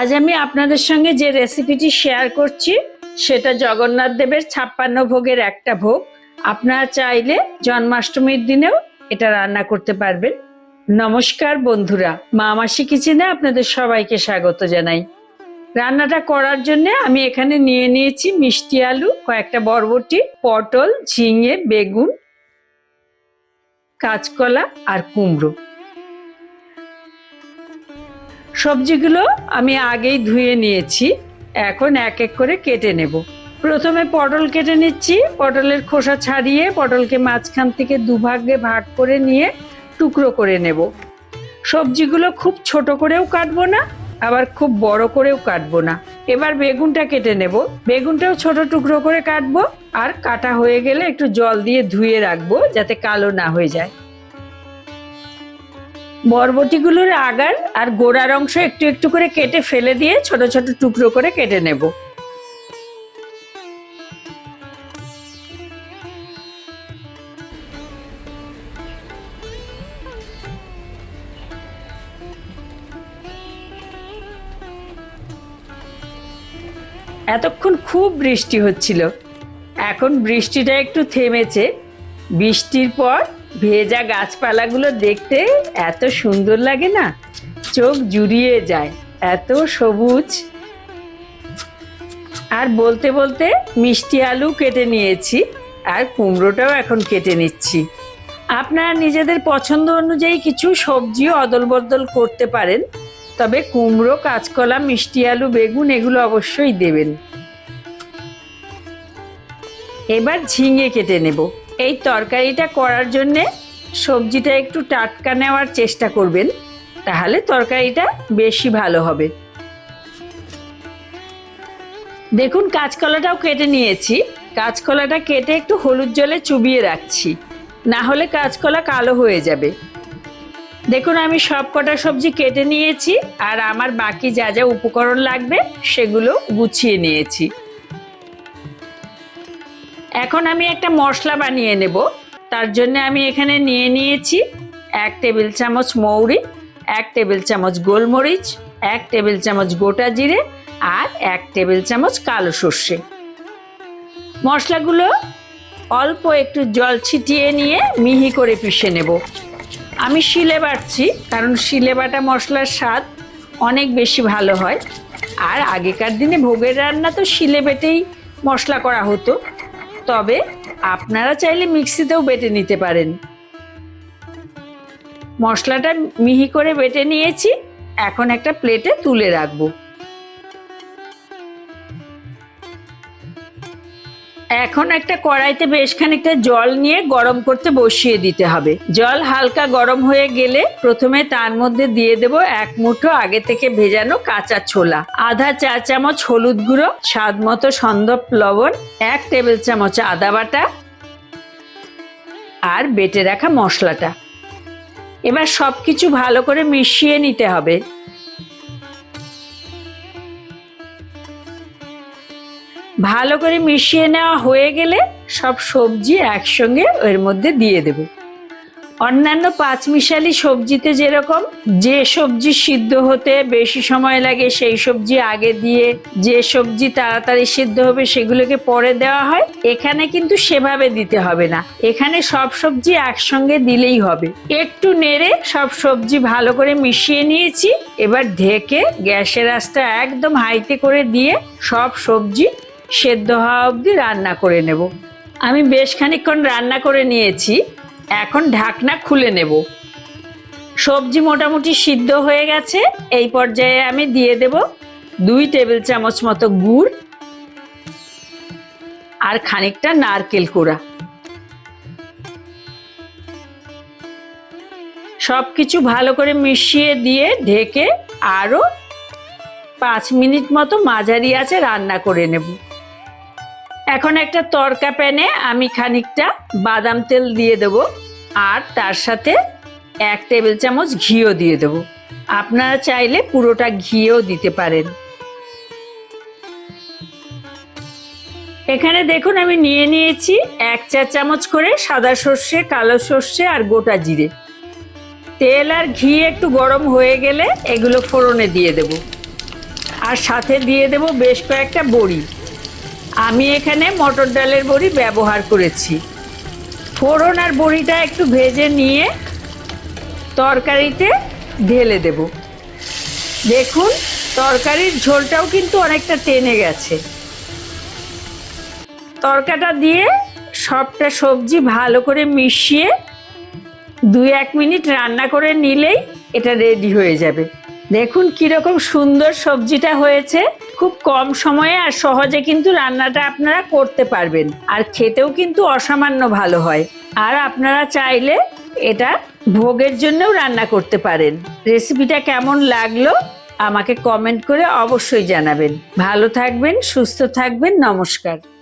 আজ আমি আপনাদের সঙ্গে যে রেসিপিটি শেয়ার করছি, সেটা জগন্নাথ দেবের ছাপ্পান্ন ভোগের একটা ভোগ। আপনারা চাইলে জন্মাষ্টমীর দিনেও এটা রান্না করতে পারবেন। নমস্কার বন্ধুরা মা মাসি কিচেনে আপনাদের সবাইকে স্বাগত জানাই। রান্নাটা করার জন্য আমি এখানে নিয়ে নিয়েছি মিষ্টি আলু, কয়েকটা বরবটি, পটল, ঝিঙে, বেগুন, কাঁচকলা আর কুমড়ো। সবজিগুলো আমি আগেই ধুয়ে নিয়েছি। এখন এক এক করে কেটে নেব। প্রথমে পটল কেটে নিচ্ছি। পটলের খোসা ছাড়িয়ে পটলকে মাঝখান থেকে দুভাগে ভাগ করে নিয়ে টুকরো করে নেব। সবজিগুলো খুব ছোট করেও কাটবো না, আবার খুব বড় করেও কাটবো না। এবার বেগুনটা কেটে নেব। বেগুনটাও ছোট টুকরো করে কাটবো। আর কাটা হয়ে গেলে একটু জল দিয়ে ধুয়ে রাখব যাতে কালো না হয়ে যায়। বরবটিগুলোর আগার আর গোড়ার অংশ একটু একটু করে কেটে ফেলে দিয়ে ছোট ছোট টুকরো করে কেটে নেব। এতক্ষণ খুব বৃষ্টি হচ্ছিল। এখন বৃষ্টিটা একটু থেমেছে। বৃষ্টির পর ভেজা গাছপালাগুলো দেখতে এত সুন্দর লাগে না? চোখ জুড়িয়ে যায়, এত সবুজ। আর বলতে বলতে মিষ্টি আলু কেটে নিয়েছি, আর কুমড়োটাও এখন কেটে নিচ্ছি। আপনারা নিজেদের পছন্দ অনুযায়ী কিছু সবজিও অদল বদল করতে পারেন, তবে কুমড়ো, কাঁচকলা, মিষ্টি আলু, বেগুন এগুলো অবশ্যই দেবেন। এবার ঝিঙে কেটে নেব। এই তরকারিটা করার জন্যে সবজিটা একটু টাটকা নেওয়ার চেষ্টা করবেন, তাহলে তরকারিটা বেশি ভালো হবে। দেখুন, কাঁচকলাটাও কেটে নিয়েছি। কাঁচকলাটা কেটে একটু হলুদ জলে চুবিয়ে রাখছি। না হলে কাঁচকলা কালো হয়ে যাবে। দেখুন, আমি সব কটা সবজি কেটে নিয়েছি, আর আমার বাকি যা যা উপকরণ লাগবে সেগুলো গুছিয়ে নিয়েছি। এখন আমি একটা মশলা বানিয়ে নেব। তার জন্য আমি এখানে নিয়ে নিয়েছি এক টেবিল চামচ মৌরি, এক টেবিল চামচ গোলমরিচ, এক টেবিল চামচ গোটা জিরে আর এক টেবিল চামচ কালো সর্ষে। মশলাগুলো অল্প একটু জল ছিটিয়ে নিয়ে মিহি করে পিষে নেব। আমি শিলে বাটছি কারণ শিলে বাটা মশলার স্বাদ অনেক বেশি ভালো হয়। আর আগেকার দিনে ভোগের রান্না তো শিলে বেটেই মশলা করা হতো। তবে আপনারা চাইলে মিক্সিতেও বেটে নিতে পারেন। মশলাটা মিহি করে বেটে নিয়েছি, এখন একটা প্লেটে তুলে রাখব। এখন একটা কড়াইতে বেশ খানিকটা জল নিয়ে গরম করতে বসিয়ে দিতে হবে। জল হালকা গরম হয়ে গেলে প্রথমে তার মধ্যে দিয়ে দেব এক মুঠো আগে থেকে ভেজানো কাঁচা ছোলা, আধা চা চামচ হলুদ গুঁড়ো, স্বাদ মতো সন্দপ লবণ, এক টেবিল চামচ আদা বাটা আর বেটে রাখা মশলাটা। এবার সব কিছু ভালো করে মিশিয়ে নিতে হবে। ভালো করে মিশিয়ে নেওয়া হয়ে গেলে সব সবজি একসঙ্গে এর মধ্যে দিয়ে দেব। অন্যান্য পাঁচমিশালি সবজিতে যেরকম যে সবজি সিদ্ধ হতে বেশি সময় লাগে সেই সবজি আগে দিয়ে যে সবজি তাড়াতাড়ি সিদ্ধ হবে সেগুলোকে পরে দেওয়া হয়। এখানে কিন্তু সেভাবে দিতে হবে না। এখানে সব সবজি একসঙ্গে দিলেই হবে। একটু নেড়ে সব সবজি ভালো করে মিশিয়ে নিয়েছি। এবার ঢেকে গ্যাসের আঁচটা একদম হাইতে করে দিয়ে সব সবজি সেদ্ধ হওয়া অবধি রান্না করে নেব। আমি বেশ খানিকক্ষণ রান্না করে নিয়েছি, এখন ঢাকনা খুলে নেব। সবজি মোটামুটি সিদ্ধ হয়ে গেছে, এই পর্যায়ে আমি দিয়ে দেব দুই টেবিল চামচ মতো গুড় আর খানিকটা নারকেল কোড়া। সব কিছু ভালো করে মিশিয়ে দিয়ে ঢেকে আরও পাঁচ মিনিট মতো মাঝারি আছে রান্না করে নেব। এখন একটা তরকা প্যানে আমি খানিকটা বাদাম তেল দিয়ে দেব আর তার সাথে এক টেবিল চামচ ঘিও দিয়ে দেব। আপনারা চাইলে পুরোটা ঘিও দিতে পারেন। এখানে দেখুন আমি নিয়ে নিয়েছি এক চা চামচ করে সাদা সর্ষে, কালো সর্ষে আর গোটা জিরে। তেল আর ঘি একটু গরম হয়ে গেলে এগুলো ফোড়নে দিয়ে দেবো। আর সাথে দিয়ে দেব বেশ কয়েকটা বড়ি। আমি এখানে মটর ডালের বড়ি ব্যবহার করেছি। ফোড়ন আর বড়িটা একটু ভেজে নিয়ে তরকারিতে ঢেলে দেব। দেখুন, তরকারির ঝোলটাও কিন্তু অনেকটা টেনে গেছে। তরকাটা দিয়ে সবটা সবজি ভালো করে মিশিয়ে দুই এক মিনিট রান্না করে নিলেই এটা রেডি হয়ে যাবে। দেখুন কীরকম সুন্দর সবজিটা হয়েছে। খুব কম সময়ে আর সহজে কিন্তু রান্নাটা আপনারা করতে পারবেন। আর খেতেও কিন্তু অসামান্য ভালো হয়। আর আপনারা চাইলে এটা ভোগের জন্যও রান্না করতে পারেন। রেসিপিটা কেমন লাগল আমাকে কমেন্ট করে অবশ্যই জানাবেন। ভালো থাকবেন, সুস্থ থাকবেন, নমস্কার।